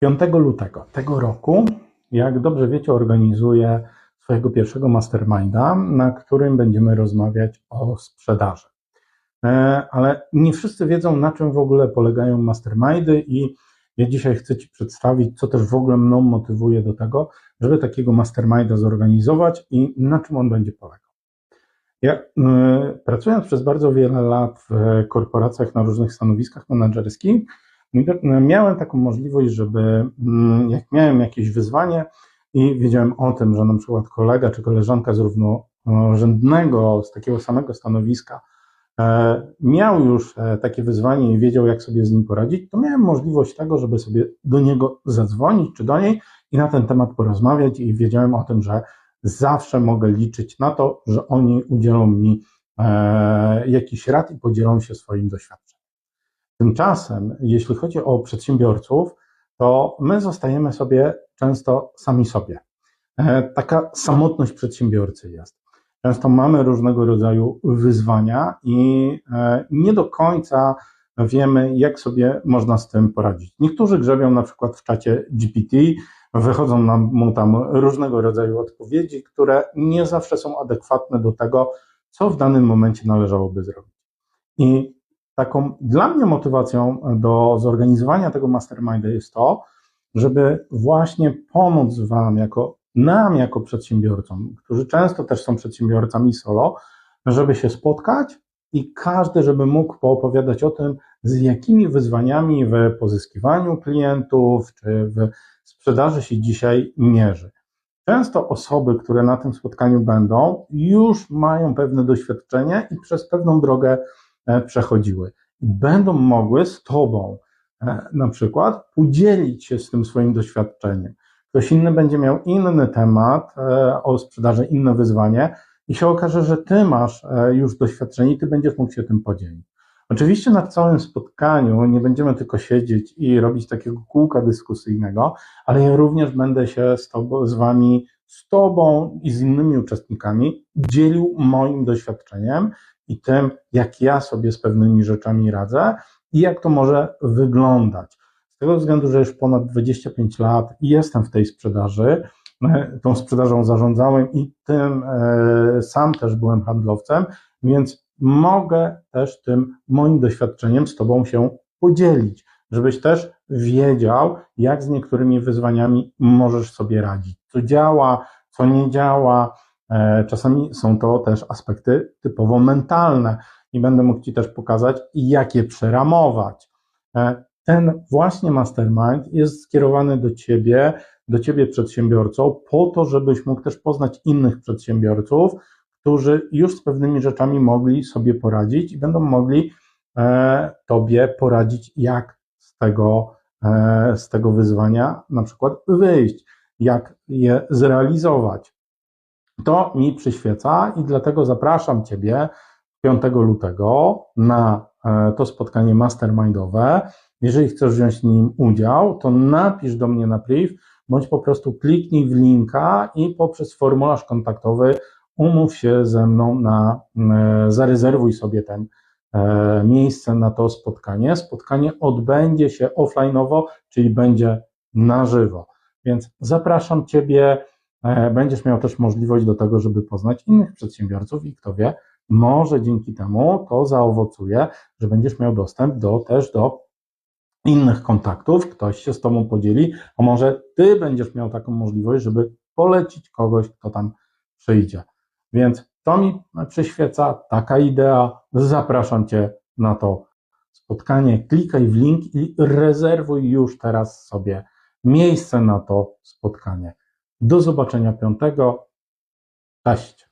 5 lutego tego roku, jak dobrze wiecie, organizuję swojego pierwszego masterminda, na którym będziemy rozmawiać o sprzedaży. E, ale nie wszyscy wiedzą, na czym w ogóle polegają mastermindy i ja dzisiaj chcę Ci przedstawić, co też w ogóle mną motywuje do tego, żeby takiego masterminda zorganizować i na czym on będzie polegał. Ja y, pracując przez bardzo wiele lat w korporacjach na różnych stanowiskach menedżerskich, miałem taką możliwość, żeby mm, jak miałem jakieś wyzwanie i wiedziałem o tym, że na przykład kolega czy koleżanka z równorzędnego, z takiego samego stanowiska e, miał już e, takie wyzwanie i wiedział, jak sobie z nim poradzić, to miałem możliwość tego, żeby sobie do niego zadzwonić czy do niej i na ten temat porozmawiać i wiedziałem o tym, że zawsze mogę liczyć na to, że oni udzielą mi e, jakiś rad i podzielą się swoim doświadczeniem. Tymczasem, jeśli chodzi o przedsiębiorców, to my zostajemy sobie często sami sobie. E, taka samotność przedsiębiorcy jest. Często mamy różnego rodzaju wyzwania i e, nie do końca wiemy, jak sobie można z tym poradzić. Niektórzy grzebią na przykład w czacie GPT, wychodzą nam mu tam różnego rodzaju odpowiedzi, które nie zawsze są adekwatne do tego, co w danym momencie należałoby zrobić. I taką dla mnie motywacją do zorganizowania tego masterminda jest to, żeby właśnie pomóc Wam, jako nam, jako przedsiębiorcom, którzy często też są przedsiębiorcami solo, żeby się spotkać i każdy, żeby mógł poopowiadać o tym, z jakimi wyzwaniami w pozyskiwaniu klientów czy w sprzedaży się dzisiaj mierzy. Często osoby, które na tym spotkaniu będą, już mają pewne doświadczenie i przez pewną drogę przechodziły. I będą mogły z Tobą e, na przykład podzielić się z tym swoim doświadczeniem. Ktoś inny będzie miał inny temat e, o sprzedaży, inne wyzwanie i się okaże, że Ty masz już doświadczenie i Ty będziesz mógł się tym podzielić. Oczywiście na całym spotkaniu nie będziemy tylko siedzieć i robić takiego kółka dyskusyjnego, ale ja również będę się z, tobą, z Wami, z Tobą i z innymi uczestnikami dzielił moim doświadczeniem i tym, jak ja sobie z pewnymi rzeczami radzę i jak to może wyglądać. Z tego względu, że już ponad 25 lat jestem w tej sprzedaży, e, tą sprzedażą zarządzałem i tym e, sam też byłem handlowcem, więc mogę też tym moim doświadczeniem z Tobą się podzielić, żebyś też wiedział, jak z niektórymi wyzwaniami możesz sobie radzić, co działa, co nie działa. E, czasami są to też aspekty typowo mentalne i będę mógł Ci też pokazać, jak je przeramować. E, ten właśnie mastermind jest skierowany do Ciebie, do Ciebie przedsiębiorcą, po to, żebyś mógł też poznać innych przedsiębiorców, którzy już z pewnymi rzeczami mogli sobie poradzić i będą mogli e, Tobie poradzić, jak z tego, z tego wyzwania na przykład wyjść, jak je zrealizować. To mi przyświeca i dlatego zapraszam Ciebie 5 lutego na e, to spotkanie mastermindowe. Jeżeli chcesz wziąć w nim udział, to napisz do mnie na priv, bądź po prostu kliknij w linka i poprzez formularz kontaktowy umów się ze mną na, e, zarezerwuj sobie ten e, miejsce na to spotkanie. Spotkanie odbędzie się offline'owo, czyli będzie na żywo. Więc zapraszam Ciebie. E, będziesz miał też możliwość do tego, żeby poznać innych przedsiębiorców i kto wie, może dzięki temu to zaowocuje, że będziesz miał dostęp do, też do innych kontaktów, ktoś się z Tobą podzieli, a może Ty będziesz miał taką możliwość, żeby polecić kogoś, kto tam przyjdzie. Więc to mi przyświeca, taka idea. Zapraszam Cię na to spotkanie. Klikaj w link i rezerwuj już teraz sobie miejsce na to spotkanie. Do zobaczenia piątego. Cześć.